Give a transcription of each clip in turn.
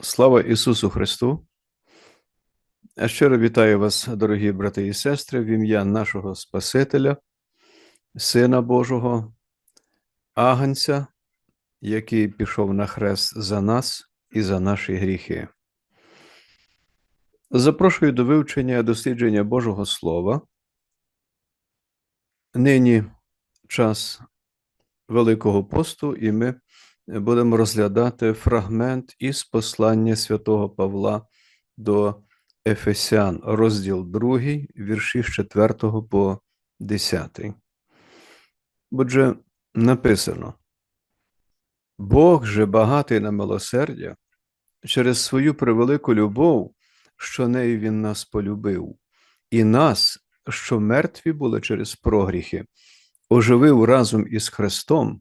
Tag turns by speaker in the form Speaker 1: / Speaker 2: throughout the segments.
Speaker 1: Слава Ісусу Христу! Я щиро вітаю вас, дорогі брати і сестри, в ім'я нашого Спасителя, Сина Божого, Агнця, який пішов на хрест за нас і за наші гріхи. Запрошую до вивчення дослідження Божого Слова. Нині час Великого посту, і ми будемо розглядати фрагмент із послання святого Павла до Ефесян, розділ 2, вірші з 4 по 10. Отже, написано: Бог же багатий на милосердя через свою превелику любов, що нею Він нас полюбив, і нас, що мертві були через прогріхи, оживив разом із Христом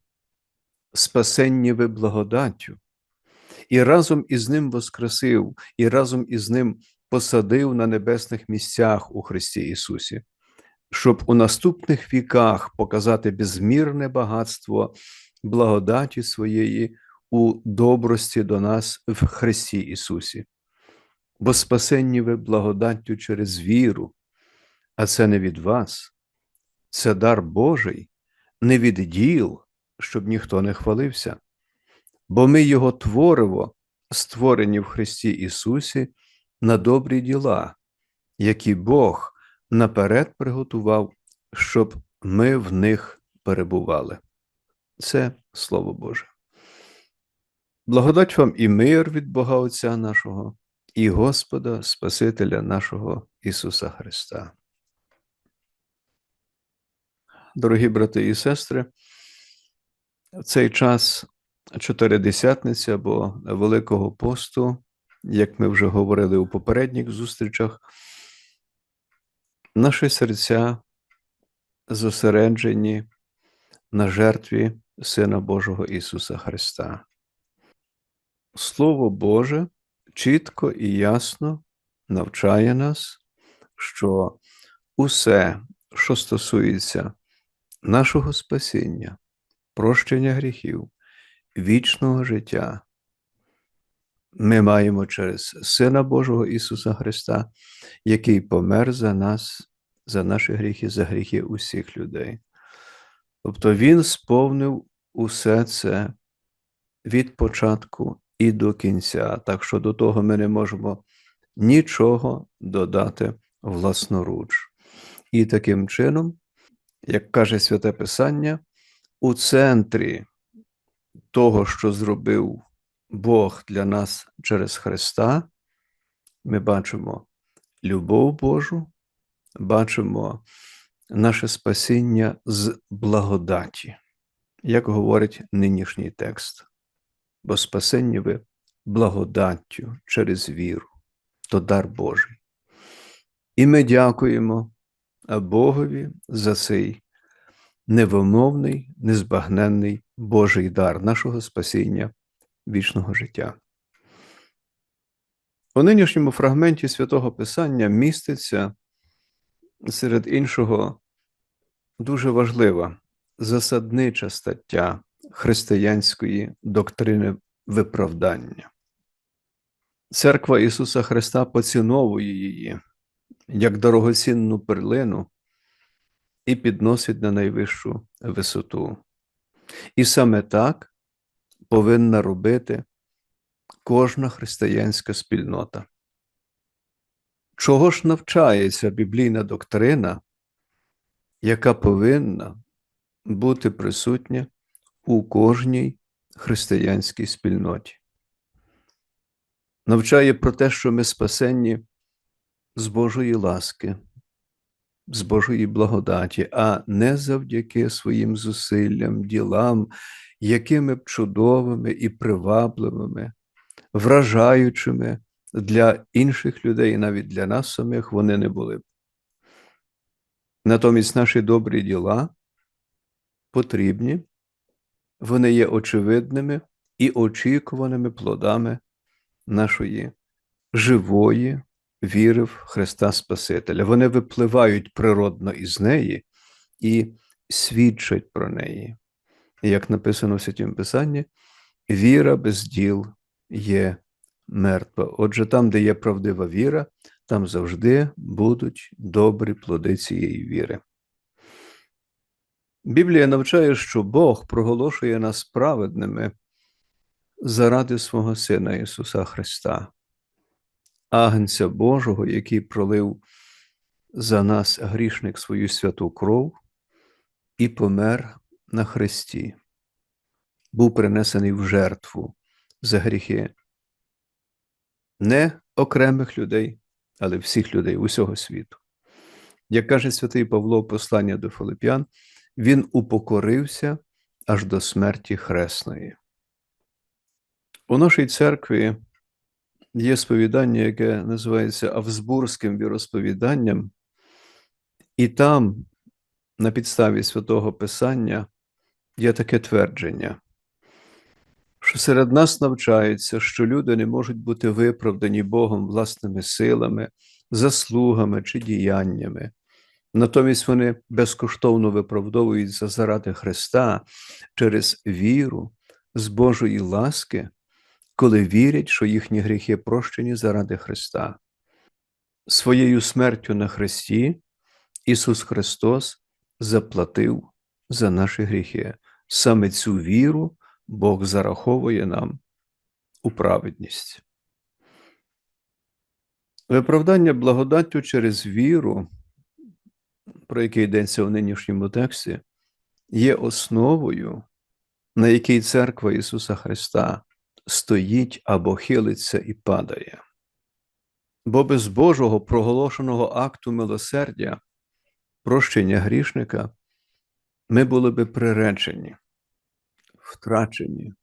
Speaker 1: спасенні ви благодаттю, і разом із Ним воскресив, і разом із Ним посадив на небесних місцях у Христі Ісусі, щоб у наступних віках показати безмірне багатство благодаті своєї у добрості до нас в Христі Ісусі. Бо спасенні ви благодаттю через віру, а це не від вас, це дар Божий, не від діл, щоб ніхто не хвалився, бо ми Його твориво, створені в Христі Ісусі на добрі діла, які Бог наперед приготував, щоб ми в них перебували. Це Слово Боже. Благодать вам і мир від Бога Отця нашого і Господа Спасителя нашого Ісуса Христа. Дорогі брати і сестри, в цей час чотиридесятниці або Великого посту, як ми вже говорили у попередніх зустрічах, наші серця зосереджені на жертві Сина Божого Ісуса Христа. Слово Боже чітко і ясно навчає нас, що усе, що стосується нашого спасіння, прощення гріхів, вічного життя, ми маємо через Сина Божого Ісуса Христа, який помер за нас, за наші гріхи, за гріхи усіх людей. Тобто Він сповнив усе це від початку і до кінця, так що до того ми не можемо нічого додати власноруч. І таким чином, як каже Святе Писання, у центрі того, що зробив Бог для нас через Христа, ми бачимо любов Божу, бачимо наше спасіння з благодаті, як говорить нинішній текст. Бо спасення ви благодаттю через віру, то дар Божий. І ми дякуємо Богові за цей невимовний, незбагненний Божий дар нашого спасіння вічного життя. У нинішньому фрагменті святого Писання міститься серед іншого дуже важлива засаднича стаття християнської доктрини виправдання. Церква Ісуса Христа поціновує її як дорогоцінну перлину і підносить на найвищу висоту. І саме так повинна робити кожна християнська спільнота. Чого ж навчається біблійна доктрина, яка повинна бути присутня у кожній християнській спільноті? Навчає про те, що ми спасенні з Божої ласки, з Божої благодаті, а не завдяки своїм зусиллям, ділам, якими б чудовими і привабливими, вражаючими для інших людей, навіть для нас самих вони не були. Натомість наші добрі діла потрібні, вони є очевидними і очікуваними плодами нашої живої віри в Христа Спасителя. Вони випливають природно із неї і свідчать про неї. Як написано в Святім Писанні, віра без діл є мертва. Отже, там, де є правдива віра, там завжди будуть добрі плоди цієї віри. Біблія навчає, що Бог проголошує нас праведними заради свого Сина Ісуса Христа, Агнця Божого, який пролив за нас грішник свою святу кров і помер на Христі, був принесений в жертву за гріхи не окремих людей, але всіх людей усього світу. Як каже святий Павло послання до Филип'ян, він упокорився аж до смерті хресної. У нашій церкві є сповідання, яке називається Авсбурзьким віросповіданням, і там, на підставі святого Писання, є таке твердження, що серед нас навчається, що люди не можуть бути виправдані Богом власними силами, заслугами чи діяннями. Натомість вони безкоштовно виправдовуються заради Христа через віру з Божої ласки, коли вірять, що їхні гріхи прощені заради Христа. Своєю смертю на Христі Ісус Христос заплатив за наші гріхи. Саме цю віру Бог зараховує нам у праведність. Виправдання благодаттю через віру, про яке йдеться у нинішньому тексті, є основою, на якій церква Ісуса Христа стоїть або хилиться і падає. Бо без Божого проголошеного акту милосердя, прощення грішника, ми були би приречені втрачені,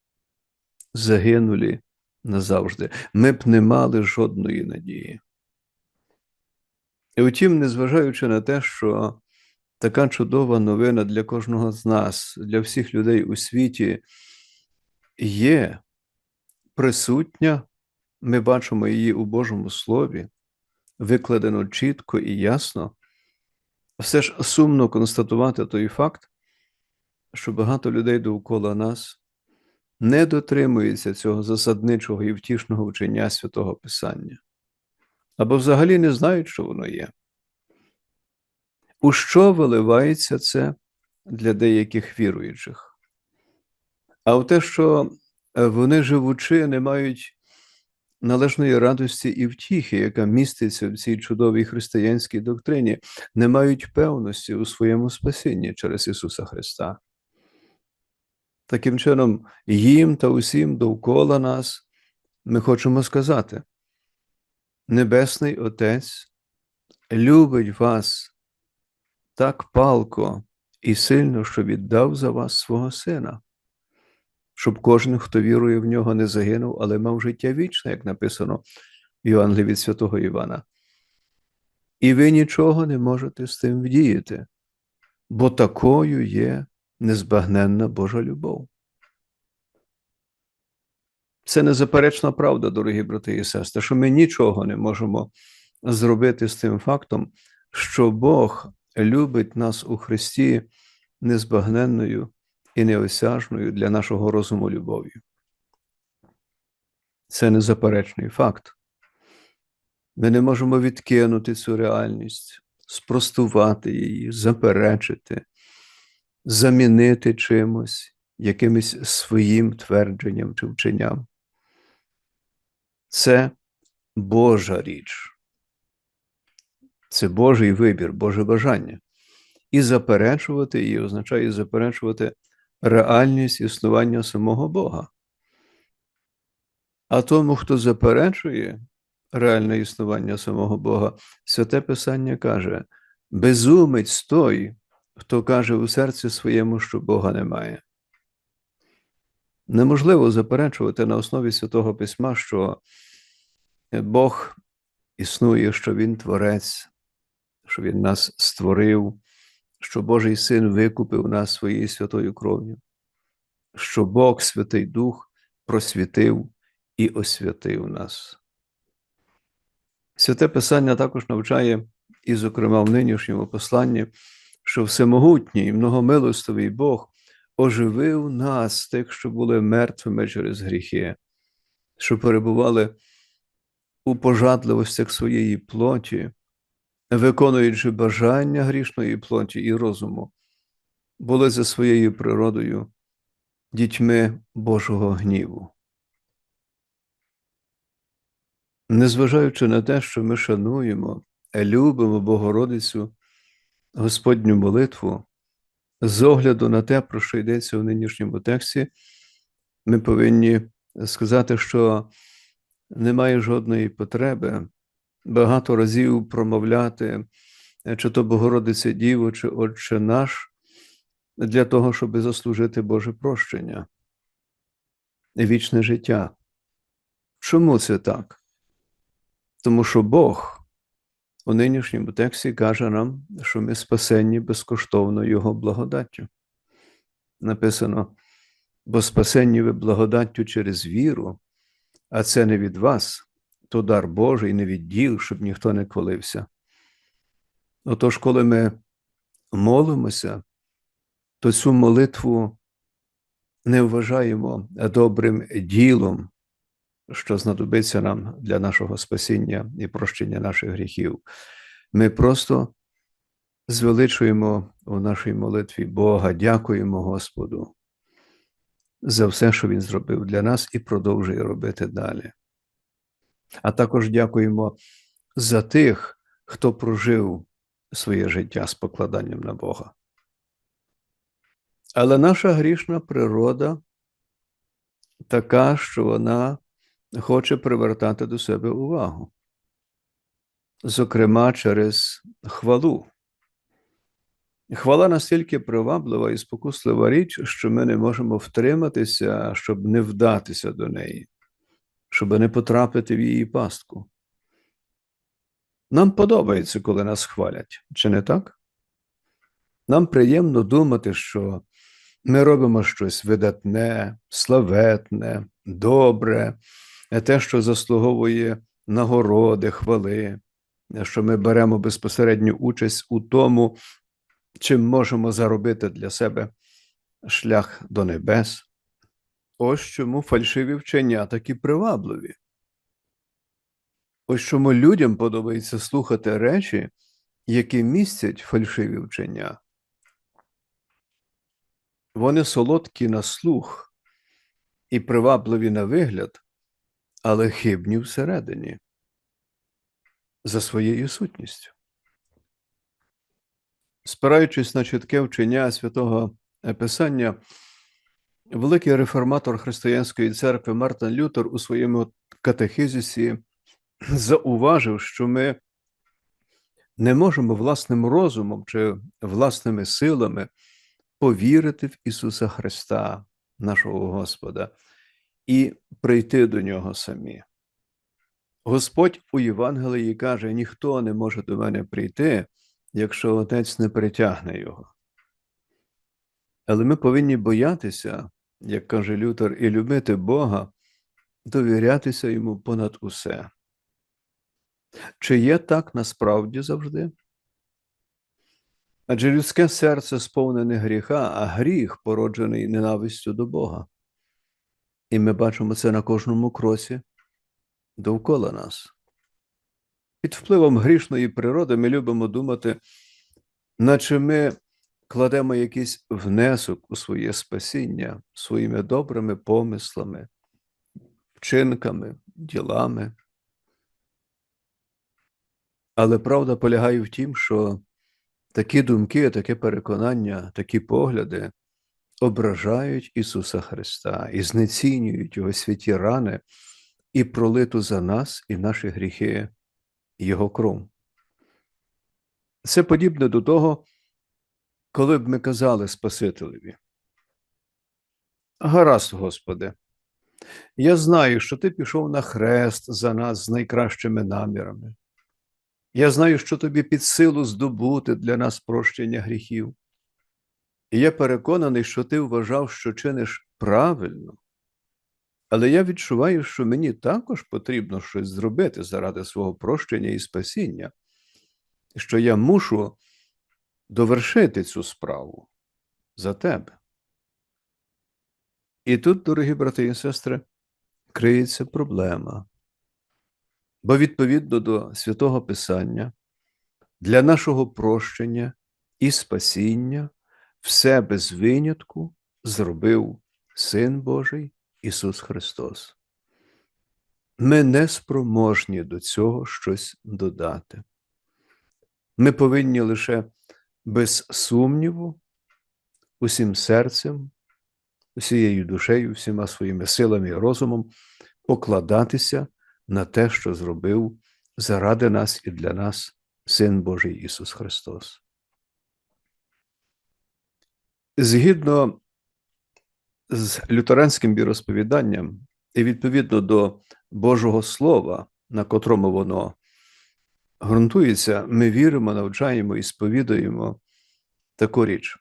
Speaker 1: загинулі назавжди. Ми б не мали жодної надії. І втім, незважаючи на те, що така чудова новина для кожного з нас, для всіх людей у світі є присутня, ми бачимо її у Божому Слові, викладено чітко і ясно, все ж сумно констатувати той факт, що багато людей довкола нас не дотримуються цього засадничого і втішного вчення святого Писання, або взагалі не знають, що воно є. У що виливається це для деяких віруючих? А в те, що вони, живучи, не мають належної радості і втіхи, яка міститься в цій чудовій християнській доктрині, не мають певності у своєму спасінні через Ісуса Христа. Таким чином, їм та усім довкола нас ми хочемо сказати: Небесний Отець любить вас так палко і сильно, що віддав за вас свого Сина, щоб кожен, хто вірує в нього, не загинув, але мав життя вічне, як написано в Євангелії від святого Івана. І ви нічого не можете з тим вдіяти, бо такою є незбагненна Божа любов. Це незаперечна правда, дорогі брати і сестри, що ми нічого не можемо зробити з тим фактом, що Бог любить нас у Христі незбагненною і неосяжною для нашого розуму любов'ю. Це незаперечний факт. Ми не можемо відкинути цю реальність, спростувати її, заперечити замінити чимось, якимось своїм твердженням чи вченням. Це Божа річ. Це Божий вибір, Боже бажання. І заперечувати її означає заперечувати реальність існування самого Бога. А тому, хто заперечує реальне існування самого Бога, святе Писання каже: безумець той, хто каже у серці своєму, що Бога немає. Неможливо заперечувати на основі Святого Письма, що Бог існує, що Він творець, що Він нас створив, що Божий Син викупив нас своєю святою кров'ю, що Бог, Святий Дух, просвітив і освятив нас. Святе Писання також навчає, і, зокрема, в нинішньому посланні що всемогутній, многомилостивий Бог оживив нас, тих, що були мертвими через гріхи, що перебували у пожадливостях своєї плоті, виконуючи бажання грішної плоті і розуму, були за своєю природою дітьми Божого гніву. Незважаючи на те, що ми шануємо, любимо Богородицю, Господню молитву, з огляду на те, про що йдеться у нинішньому тексті, ми повинні сказати, що немає жодної потреби багато разів промовляти, чи то Богородиця Діво, чи Отче наш, для того, щоб заслужити Боже прощення, вічне життя. Чому це так? Тому що Бог у нинішньому тексті каже нам, що ми спасенні безкоштовно Його благодаттю. Написано: бо спасенні ви благодаттю через віру, а це не від вас, то дар Божий, не від щоб ніхто не колився. Отож, коли ми молимося, то цю молитву не вважаємо добрим ділом, що знадобиться нам для нашого спасіння і прощення наших гріхів. Ми просто звеличуємо у нашій молитві Бога, дякуємо Господу за все, що Він зробив для нас і продовжує робити далі. А також дякуємо за тих, хто прожив своє життя з покладанням на Бога. Але наша грішна природа така, що вона хоче привертати до себе увагу, зокрема через хвалу. Хвала настільки приваблива і спокуслива річ, що ми не можемо втриматися, щоб не вдатися до неї, щоб не потрапити в її пастку. Нам подобається, коли нас хвалять, чи не так? Нам приємно думати, що ми робимо щось видатне, славетне, добре, те, що заслуговує нагороди, хвали, що ми беремо безпосередню участь у тому, чим можемо заробити для себе шлях до небес. Ось чому фальшиві вчення такі привабливі. Ось чому людям подобається слухати речі, які містять фальшиві вчення. Вони солодкі на слух і привабливі на вигляд, але хибні всередині за своєю сутністю. Спираючись на чітке вчення святого Писання, великий реформатор Християнської церкви Мартин Лютер у своєму катехизисі зауважив, що ми не можемо власним розумом чи власними силами повірити в Ісуса Христа, нашого Господа, і прийти до Нього самі. Господь у Євангелії каже: ніхто не може до мене прийти, якщо Отець не притягне Його. Але ми повинні боятися, як каже Лютер, і любити Бога, довірятися йому понад усе. Чи є так насправді завжди? Адже людське серце сповнене гріха, а гріх породжений ненавистю до Бога. І ми бачимо це на кожному кроці довкола нас. Під впливом грішної природи ми любимо думати, наче ми кладемо якийсь внесок у своє спасіння своїми добрими помислами, вчинками, ділами. Але правда полягає в тім, що такі думки, таке переконання, такі погляди ображають Ісуса Христа і знецінюють Його святі рани і пролиту за нас і наші гріхи Його кров. Це подібне до того, коли б ми казали Спасителеві. Гаразд, Господи, я знаю, що Ти пішов на хрест за нас з найкращими намірами. Я знаю, що тобі під силу здобути для нас прощення гріхів. І я переконаний, що ти вважав, що чиниш правильно, але я відчуваю, що мені також потрібно щось зробити заради свого прощення і спасіння, що я мушу довершити цю справу за тебе. І тут, дорогі брати і сестри, криється проблема. Бо відповідно до святого Писання, для нашого прощення і спасіння все без винятку зробив Син Божий Ісус Христос. Ми не спроможні до цього щось додати. Ми повинні лише без сумніву, усім серцем, усією душею, всіма своїми силами і розумом покладатися на те, що зробив заради нас і для нас Син Божий Ісус Христос. Згідно з лютеранським віросповіданням і відповідно до Божого Слова, на котрому воно ґрунтується, ми віримо, навчаємо і сповідуємо таку річ,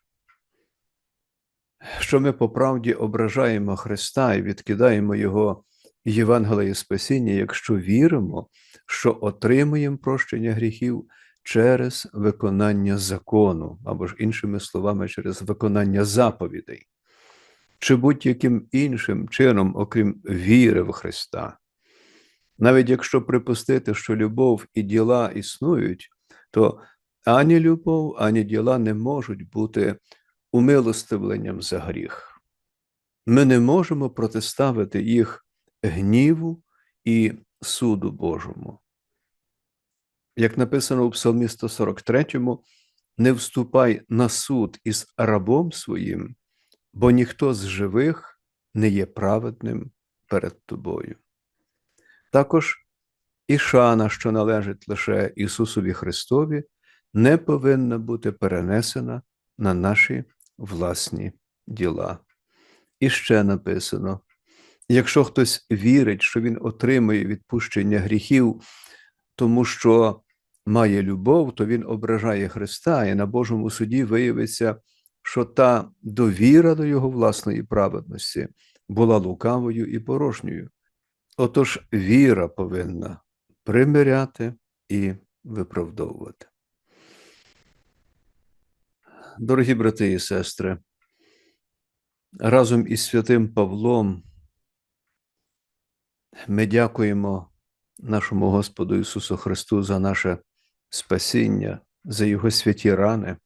Speaker 1: що ми по правді ображаємо Христа і відкидаємо Його Євангеліє Спасіння, якщо віримо, що отримуємо прощення гріхів через виконання закону, або ж іншими словами, через виконання заповідей, чи будь-яким іншим чином, окрім віри в Христа. Навіть якщо припустити, що любов і діла існують, то ані любов, ані діла не можуть бути умилостивленням за гріх. Ми не можемо протиставити їх гніву і суду Божому. Як написано у Псалмі 143, не вступай на суд із рабом своїм, бо ніхто з живих не є праведним перед тобою. Також і шана, що належить лише Ісусові Христові, не повинна бути перенесена на наші власні діла. І ще написано: якщо хтось вірить, що він отримує відпущення гріхів, тому що має любов, то він ображає Христа, і на Божому суді виявиться, що та довіра до Його власної праведності була лукавою і порожньою. Отож, віра повинна примиряти і виправдовувати. Дорогі брати і сестри, разом із святим Павлом ми дякуємо нашому Господу Ісусу Христу за наше спасіння, за Його святі рани,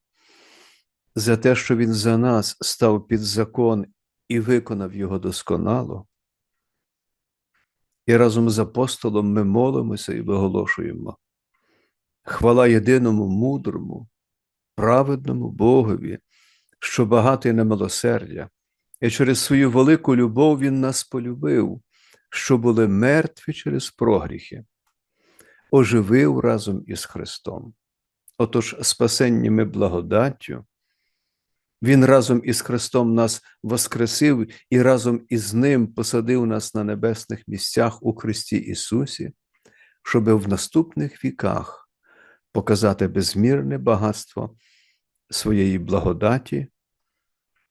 Speaker 1: за те, що Він за нас став під закон і виконав Його досконало. І разом з апостолом ми молимося і виголошуємо. Хвала єдиному мудрому, праведному Богові, що багатий на милосердя, і через свою велику любов Він нас полюбив, що були мертві через прогріхи, оживив разом із Христом. Отож, спасеннями благодаттю, Він разом із Христом нас воскресив і разом із Ним посадив нас на небесних місцях у Христі Ісусі, щоби в наступних віках показати безмірне багатство своєї благодаті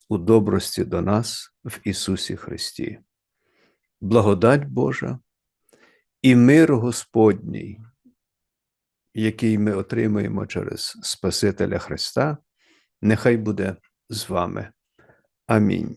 Speaker 1: у добрості до нас в Ісусі Христі. Благодать Божа і мир Господній, який ми отримуємо через Спасителя Христа, нехай буде з вами. Амінь.